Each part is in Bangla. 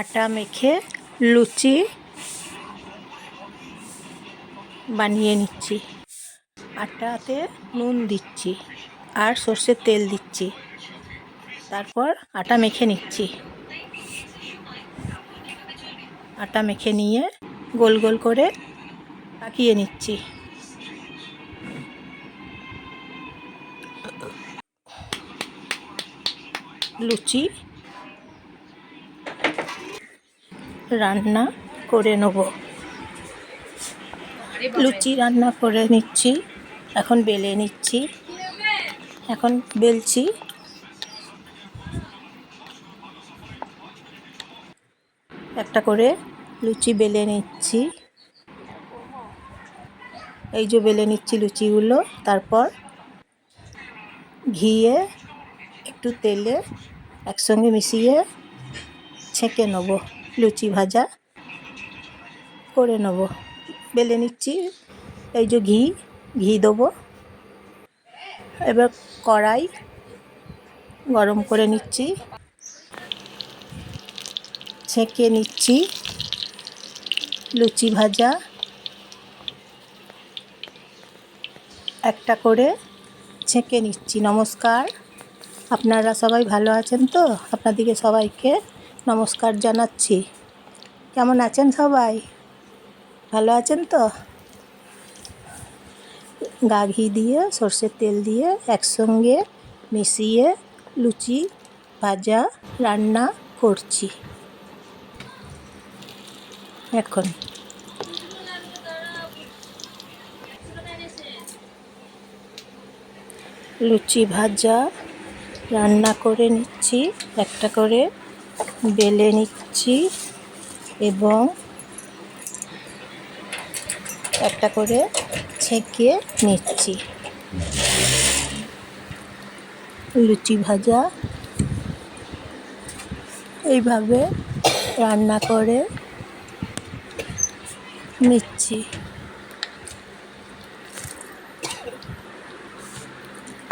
আটা মেখে লুচি বানিয়ে নিচ্ছি। আটাতে নুন দিচ্ছি আর সর্ষের তেল দিচ্ছি। তারপর আটা মেখে নিচ্ছি। আটা মেখে নিয়ে গোল গোল করে পাকিয়ে নিচ্ছি। লুচি রান্না করে নেব। লুচি রান্না করে নিচ্ছি। এখন বেলে নিচ্ছি। এখন বেলছি। একটা করে লুচি বেলে নিচ্ছি। এই যে বেলে নিচ্ছি লুচিগুলো। তারপর ঘিয়ে একটু তেলে একসঙ্গে মিশিয়ে ছেঁকে নেব। লুচি ভাজা করে নেব। বেলে নিচ্ছি। এই যে ঘি ঘি দেবো। এবার কড়াই গরম করে নিচ্ছি। ছেঁকে নিচ্ছি। লুচি ভাজা একটা করে ছেঁকে নিচ্ছি। নমস্কার। আপনারা সবাই ভালো আছেন তো? আপনাদেরকে সবাইকে নমস্কার জানাচ্ছি। কেমন আছেন সবাই? ভালো আছেন তো? গা ঘি দিয়ে, সর্ষের তেল দিয়ে, একসঙ্গে মিশিয়ে লুচি ভাজা রান্না করছি। এখন। লুচি ভাজা রান্না করে নিচ্ছি। একটা করে বেলে নিচ্ছি এবং একটা করে ছেঁকে নিচ্ছি। লুচি ভাজা এইভাবে রান্না করে নিচ্ছি।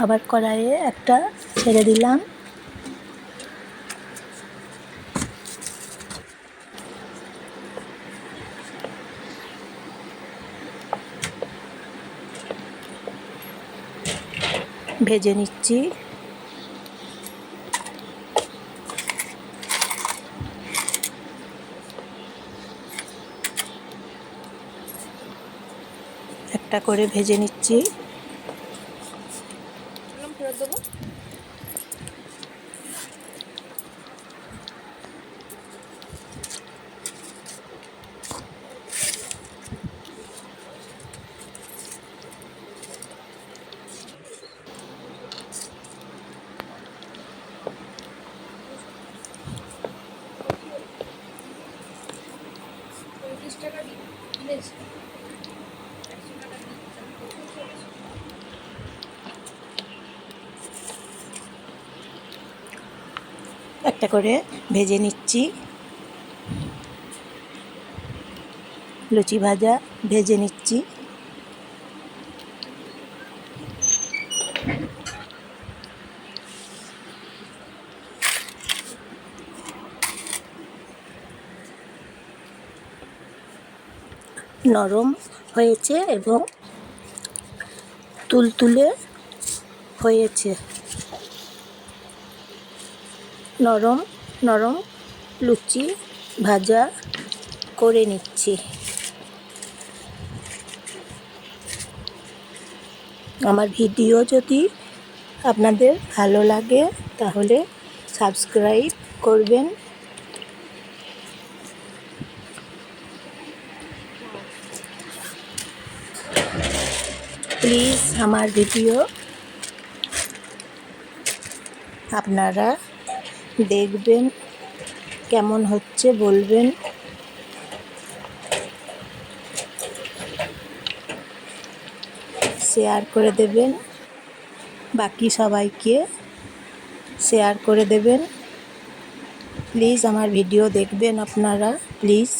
আবার কড়াইয়ে একটা ছেড়ে দিলাম। ভেজে নিচ্ছি। একটা করে ভেজে নিচ্ছি। একটা করে ভেজে নিচ্ছি। লুচি ভাজা ভেজে নিচ্ছি। নরম হয়েছে এবং তুলতুলে হয়েছে। নরম নরম লুচি ভাজা করে নিচ্ছি। আমার ভিডিও যদি আপনাদের ভালো লাগে, তাহলে সাবস্ক্রাইব করবেন। প্লিজ আমার ভিডিও আপনারা দেখবেন কেমন হচ্ছে, বলবেন। শেয়ার করে দেবেন। বাকি সবাইকে শেয়ার করে দেবেন। প্লিজ আমার ভিডিও দেখবেন আপনারা, প্লিজ।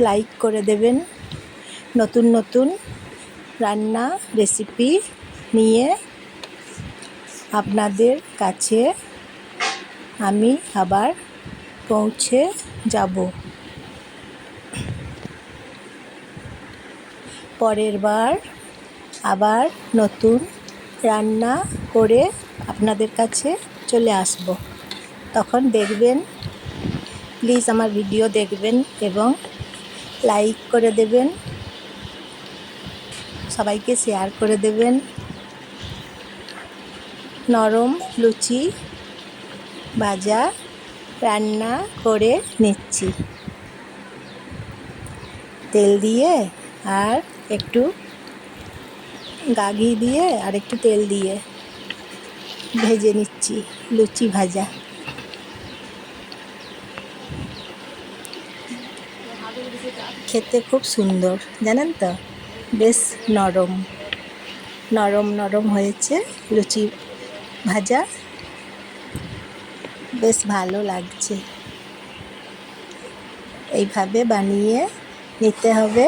লাইক করে দেবেন। নতুন নতুন রান্না, রেসিপি নিয়ে আপনাদের কাছে আমি আবার পৌঁছে যাব। পরের বার আবার নতুন রান্না করে আপনাদের কাছে চলে আসব। তখন দেখবেন প্লিজ আমার ভিডিও দেখবেন এবং লাইক করে দেবেন, সবাইকে শেয়ার করে দেবেন। নরম লুচি ভাজা রান্না করে নিচ্ছি। তেল দিয়ে আর একটু গা ঘি দিয়ে আর একটু তেল দিয়ে ভেজে নিচ্ছি, লুচি ভাজা। খেতে খুব সুন্দর, জানেন তো? বেশ নরম। নরম নরম হয়েছে লুচি ভাজা। বেশ ভালো লাগছে। এইভাবে বানিয়ে নিতে হবে।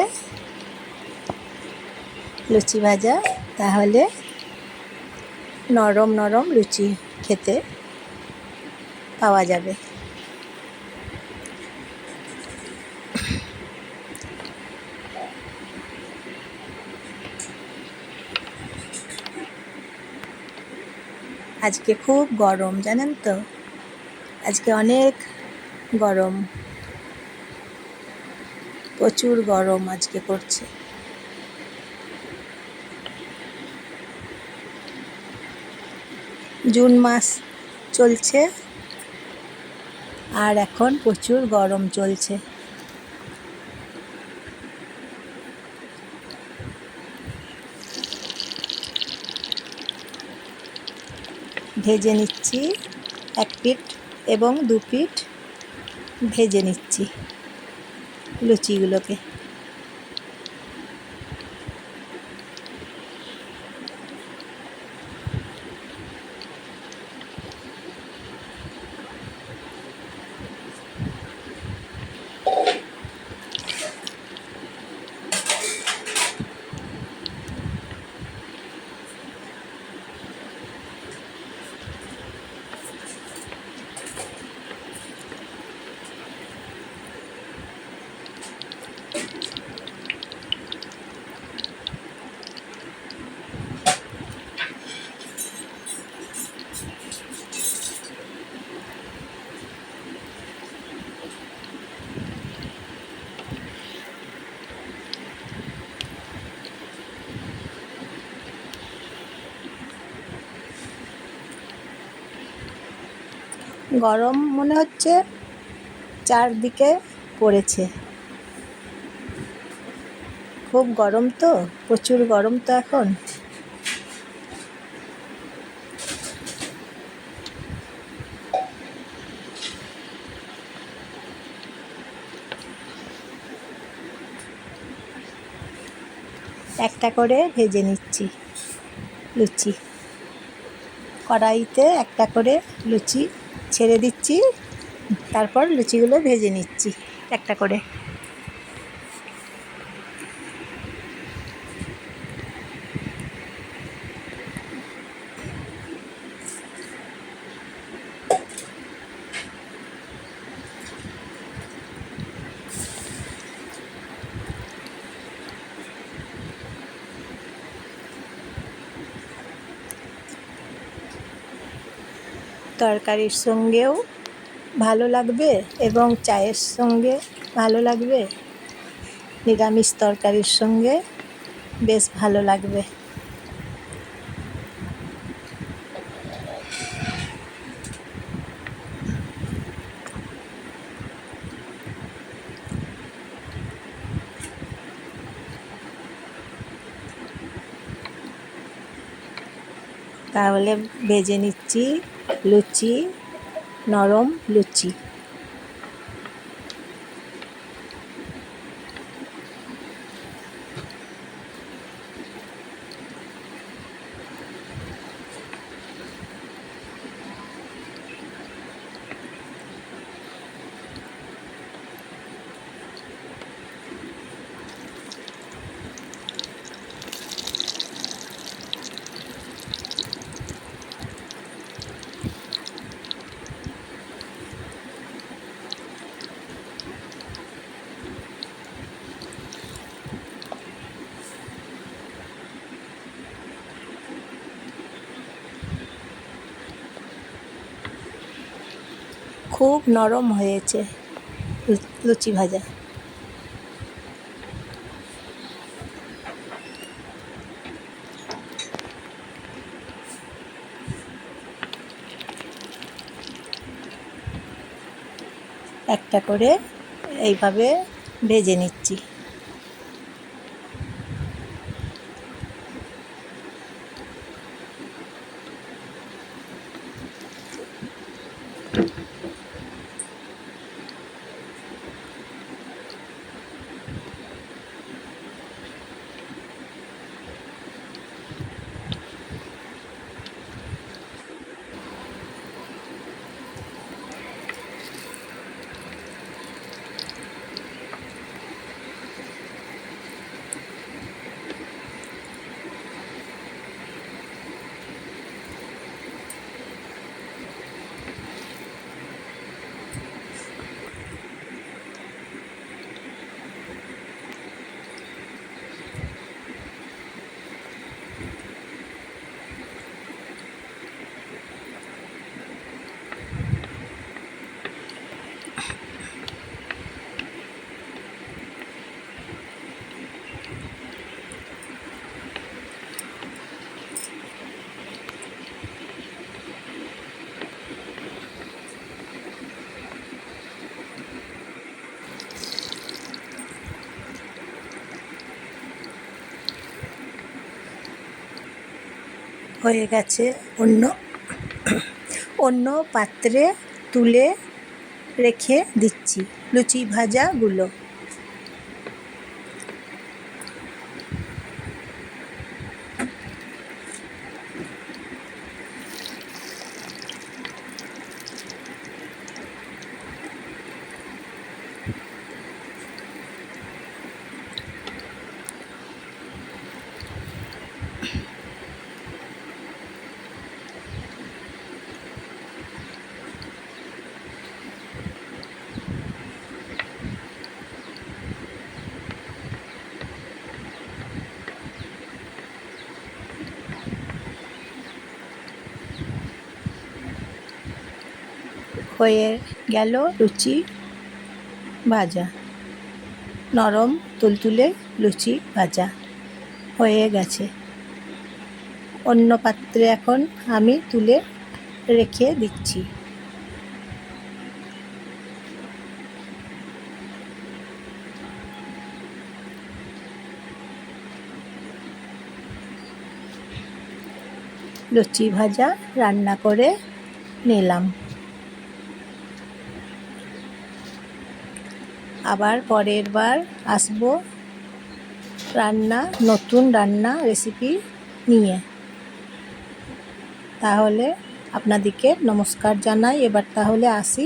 লুচি ভাজা, তাহলে নরম নরম লুচি খেতে পাওয়া যাবে। আজকে খুব গরম, জানেন তো? আজকে অনেক গরম। প্রচুর গরম আজকে করছে জুন মাস চলছে। আর এখন প্রচুর গরম চলছে। ভেজে নিচ্ছি এক পিঠ। এবং দু পিঠ ভেজে নিচ্ছি লুচিগুলোকে। গরম মনে হচ্ছে, চারদিকে পড়েছে। খুব গরম তো, প্রচুর গরম তো এখন। একটা করে ভেজে নিচ্ছি, লুচি। কড়াইতে একটা করে লুচি ছেড়ে দিচ্ছি তারপর লুচিগুলো ভেজে নিচ্ছি একটা করে। তরকারির সঙ্গেও ভালো লাগবে এবং চায়ের সঙ্গে ভালো লাগবে। নিরামিষ তরকারির সঙ্গে বেশ ভালো লাগবে। তাহলে ভেজে নিচ্ছি। লুচি নরম লুচি। খুব নরম হয়েছে লুচি ভাজা। একটা করে এইভাবে ভেজে নিচ্ছি। হয়ে গেছে অন্য। অন্য পাত্রে তুলে রেখে দিচ্ছি। লুচি ভাজাগুলো। হয়ে গেল লুচি ভাজা। নরম তুলতুলে লুচি ভাজা হয়ে গেছে। অন্য পাত্রে এখন আমি তুলে রেখে দিচ্ছি। লুচি ভাজা রান্না করে নিলাম। আবার পরের বার আসব রান্না, নতুন রান্না রেসিপি নিয়ে। তাহলে আপনাদেরকে নমস্কার জানাই। এবার তাহলে আসি